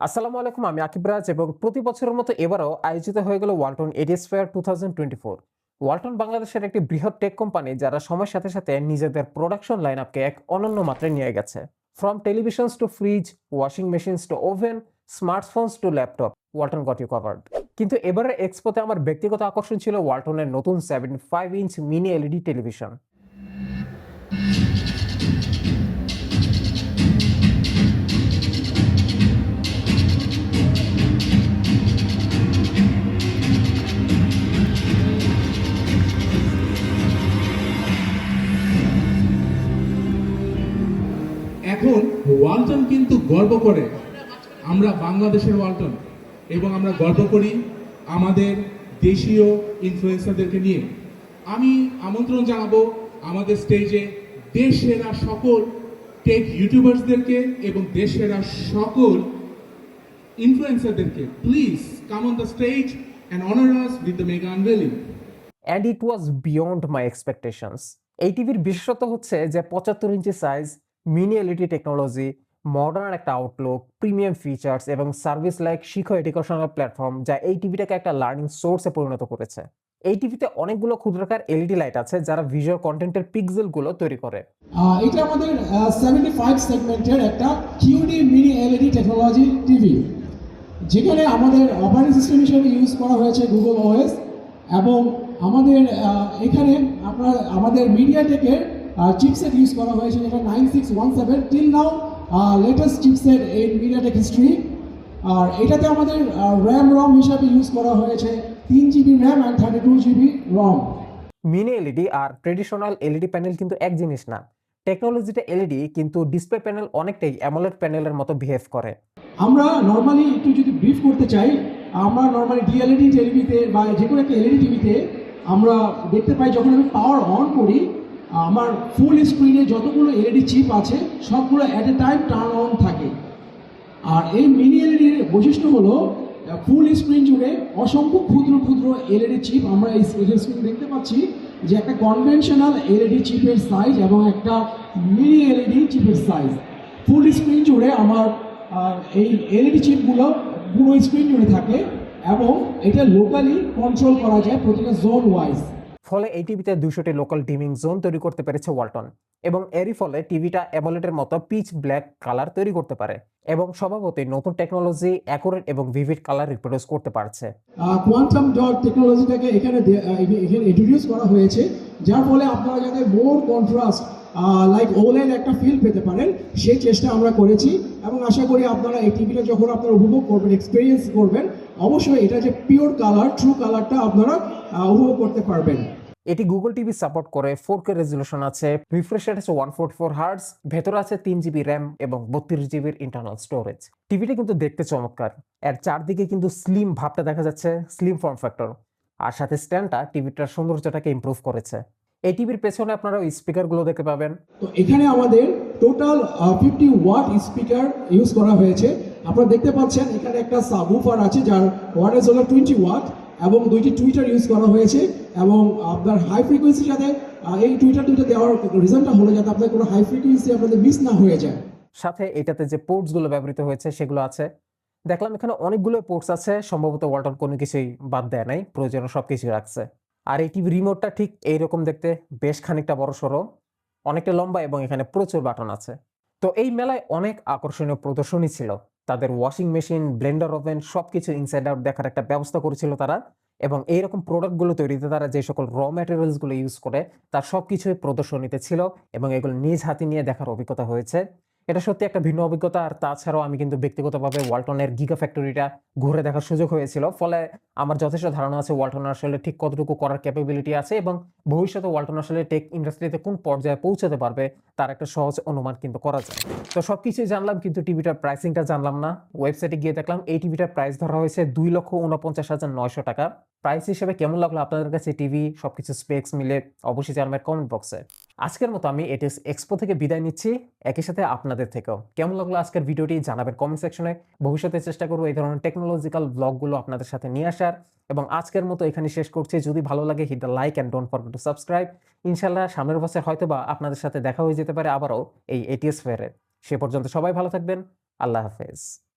আসসালামু আলাইকুম, আমি আকিব রাজ এবং প্রতি বছরের মতো এবারও আয়োজিত হয়ে গেল Walton ADS fair two Walton বাংলাদেশের একটি বৃহৎ টেক কোম্পানি যারা সময়ের সাথে সাথে নিজেদের প্রোডাকশন লাইন আপকে এক অনন্য মাত্রায় নিয়ে গেছে। From televisions to fridge washing machines to oven smartphones to laptop Walton got you covered কিন্তু এবারের এক্সপোতে আমার ব্যক্তিগত আকর্ষণ ছিল ওয়ালটনের নতুন seven five inch mini LED television এখন ওয়ালটন কিন্তু গর্ব করে। আমরা বাংলাদেশের ওয়ালটন এবং আমরা গর্ব করি আমাদের দেশীয় ইনফ্লুয়েন্সারদেরকে নিয়ে। আমি আমন্ত্রণ জানাব আমাদের স্টেজে দেশেরা সকল টেক ইউটিউবার্সদেরকে এবং দেশেরা সকল ইনফ্লুয়েন্সারদেরকে please come on the stage and honour us with the mega unveiling and it was beyond my expectations এই টিভির বিশেষত্ব হচ্ছে যে পঁচাত্তর inch size mini LED technology modern একটা আউটলুক প্রিমিয়াম ফিচার্স এবং service like Shikho educational platform যা এই টিভিটাকে একটা লার্নিং সোর্সে পরিণত করেছে। এই টিভিতে অনেকগুলো ক্ষুদ্রাকার এলইডি লাইট আছে যারা ভিজুয়াল কন্টেন্টের পিক্সেলগুলো তৈরি করে। এটা আমাদের সেভেন্টি ফাইভ সেগমেন্টের একটা QD mini LED technology TV যেখানে আমাদের অপারেটিং সিস্টেম হিসেবে ইউজ করা হয়েছে গুগল ওএস এবং আমাদের এখানে আপনার, আমাদের মিডিয়াটেকের চিপসেট ইউজ করা হয়েছে যেটা nine six one seven till now latest chipset in MediaTek history আর এটাতে আমাদের র্যাম রম হিসাবে ইউজ করা হয়েছে তিন GB RAM and thirty two GB ROM mini LED R traditional LED panel কিন্তু এক জিনিস না। টেকনোলজিটা এলইডি কিন্তু ডিসপ্লে প্যানেল অনেকটাই অ্যামোলেড প্যানেলের মতো বিহেভ করে। আমরা নর্মালি একটু যদি ব্রিফ করতে চাই আমরা নর্মালি ডিএলইডি টেলিভিতে বা যে কোনো একটা এলইডি টিভিতে আমরা দেখতে পাই যখন আমি পাওয়ার অন করি আমার ফুল স্ক্রিনে যতগুলো এলইডি চিপ আছে, সবগুলো at a time turn on থাকে। আর এই মিনি এলইডির বৈশিষ্ট্য হলো ফুল স্ক্রিন জুড়ে অসংখ্য ক্ষুদ্র ক্ষুদ্র এলইডি চিপ আমরা এই স্ক্রিন দেখতে পাচ্ছি যে একটা কনভেনশনাল এলইডি চিপের সাইজ এবং একটা মিনি এলইডি চিপের সাইজ ফুল স্ক্রিন জুড়ে আমার এই এলইডি চিপগুলো পুরো স্ক্রিন জুড়ে থাকে এবং এটা লোকালি কন্ট্রোল করা যায় প্রতিটা জোন ওয়াইজ ফলে এই টিভিতে দুশোটি লোকাল ডিমিং জোন তৈরি করতে পেরেছে ওয়ালটন এবং এরই ফলে টিভিটা অ্যামোলেটের মতো পিচ ব্ল্যাক কালার তৈরি করতে পারে এবং স্বভাবতই নতুন টেকনোলজি অ্যাকুরেট এবং ভিভিড কালার রিপ্রোডিউস করতে পারছে। কোয়ান্টাম ডট টেকনোলজিটাকে এখানে এখানে- ইন্ট্রোডিউস করা হয়েছে, যার ফলে আপনারা যাতে মোর কন্ট্রাস্ট লাইক ওলেন একটা ফিল পেতে পারেন, সেই চেষ্টা আমরা করেছি এবং আশা করি আপনারা এই টিভিটা যখন আপনারা উপভোগ করবেন এক্সপিরিয়েন্স করবেন, অবশ্যই এটা যে পিওর কালার ট্রু কালারটা আপনারা উপভোগ করতে পারবেন। এটি গুগল টিভি সাপোর্ট করে ফোর কে রেজলিউশন আছে, রিফ্রেশ আছে ওয়ান ফোর্টি ফোর হার্টস, ভেতরে আছে তিন জিবি র্যাম এবং বত্রিশ জিবির ইন্টারনাল স্টোরেজ টিভিটা কিন্তু দেখতে চমৎকার, এর চারদিকে কিন্তু স্লিম ভাবটা দেখা যাচ্ছে স্লিম ফর্ম ফ্যাক্টর আর সাথে স্ট্যান্ডটা টিভিটার সৌন্দর্যটাকে ইম্প্রুভ করেছে। এই টিভির পেছনে আপনারা ওই স্পিকারগুলো দেখতে পাবেন। তো এখানে আমাদের total fifty watt speaker use করা হয়েছে। আপনারা দেখতে পাচ্ছেন এখানে একটা সাবউফার আছে যার ওয়াটেজ হলো টোয়েন্টি ওয়াট এবং দুইটি টুইটার ইউজ করা হয়েছে। এবং আপনার হাই ফ্রিকোয়েন্সি যাতে এই টুইটার দুইটা দেওয়ার রিজনটা হলো যাতে আপনার কোনো হাই ফ্রিকোয়েন্সি আপনাদের মিস না হয়ে যায়। সাথে এটাতে যে পোর্টসগুলো ব্যবহৃত হয়েছে, সেগুলো আছে। দেখলাম এখানে অনেকগুলো পোর্টস আছে, সম্ভবত ওয়ালটন কোনো কিছুই বাদ দেয় নাই প্রয়োজনীয় সব কিছুই রাখছে। আর এই টিভি রিমোটটা ঠিক এইরকম দেখতে, বেশ খানিকটা বড় সড়ো, অনেকটা লম্বা এবং এখানে প্রচুর বাটন আছে। তো এই মেলায় অনেক আকর্ষণীয় প্রদর্শনী ছিল। তাদের ওয়াশিং মেশিন ব্লেন্ডার ওভেন সবকিছু ইনসাইড আউট দেখার একটা ব্যবস্থা করেছিল তারা। এবং এইরকম প্রোডাক্টগুলো তৈরিতে তারা যে সকল র ম্যাটেরিয়ালসগুলো ইউজ করে, তার সব কিছুই প্রদর্শনীতে ছিল এবং এগুলো নিজ হাতে নিয়ে দেখার অভিজ্ঞতা হয়েছে। এটা সত্যি একটা ভিন্ন অভিজ্ঞতা। আর তাছাড়াও আমি কিন্তু ব্যক্তিগতভাবে ওয়ালটনের গিগা ফ্যাক্টরিটা ঘুরে দেখার সুযোগ হয়েছিল। ফলে আমার যথেষ্ট ধারণা আছে ওয়ালটন আসলে ঠিক কতটুকু করার ক্যাপাবিলিটি আছে এবং ভবিষ্যতে ওয়ালটন আসলে টেক ইন্ডাস্ট্রিতে কোন পর্যায়ে পৌঁছাতে পারবে তার একটা সহজ অনুমান কিন্তু করা যায়। তো সবকিছুই জানলাম কিন্তু টিভিটার প্রাইসিংটা জানলাম না। ওয়েবসাইটে গিয়ে দেখলাম এই টিভিটার প্রাইস ধরা হয়েছে দুই লক্ষ উনপঞ্চাশ হাজার নয়শো টাকা। প্রাইস হিসেবে কেমন লাগল আপনাদের কাছে টিভি? সবকিছু স্পেক্স মিলে অবশ্যই জানাবেন কমেন্ট বক্সে আজকের মতো আমি এটিএস এক্সপো থেকে বিদায় নিচ্ছি। একই সাথে আপনাদের থেকেও। কেমন লাগল আজকের ভিডিওটি জানাবেন কমেন্ট সেকশনে ভবিষ্যতে চেষ্টা করব এই ধরনের টেকনোলজিক্যাল ব্লগগুলো আপনাদের সাথে নিয়ে আসার। এবং আজকের মতো এখানে শেষ করছি। যদি ভালো লাগে hit the like and don't forget to subscribe ইনশাল্লাহ সামনের বছর হয়তো বা আপনাদের সাথে দেখা হয়ে যেতে পারে আবারও এই এটিএস ফেয়ারে। সে পর্যন্ত সবাই ভালো থাকবেন। আল্লাহ হাফেজ।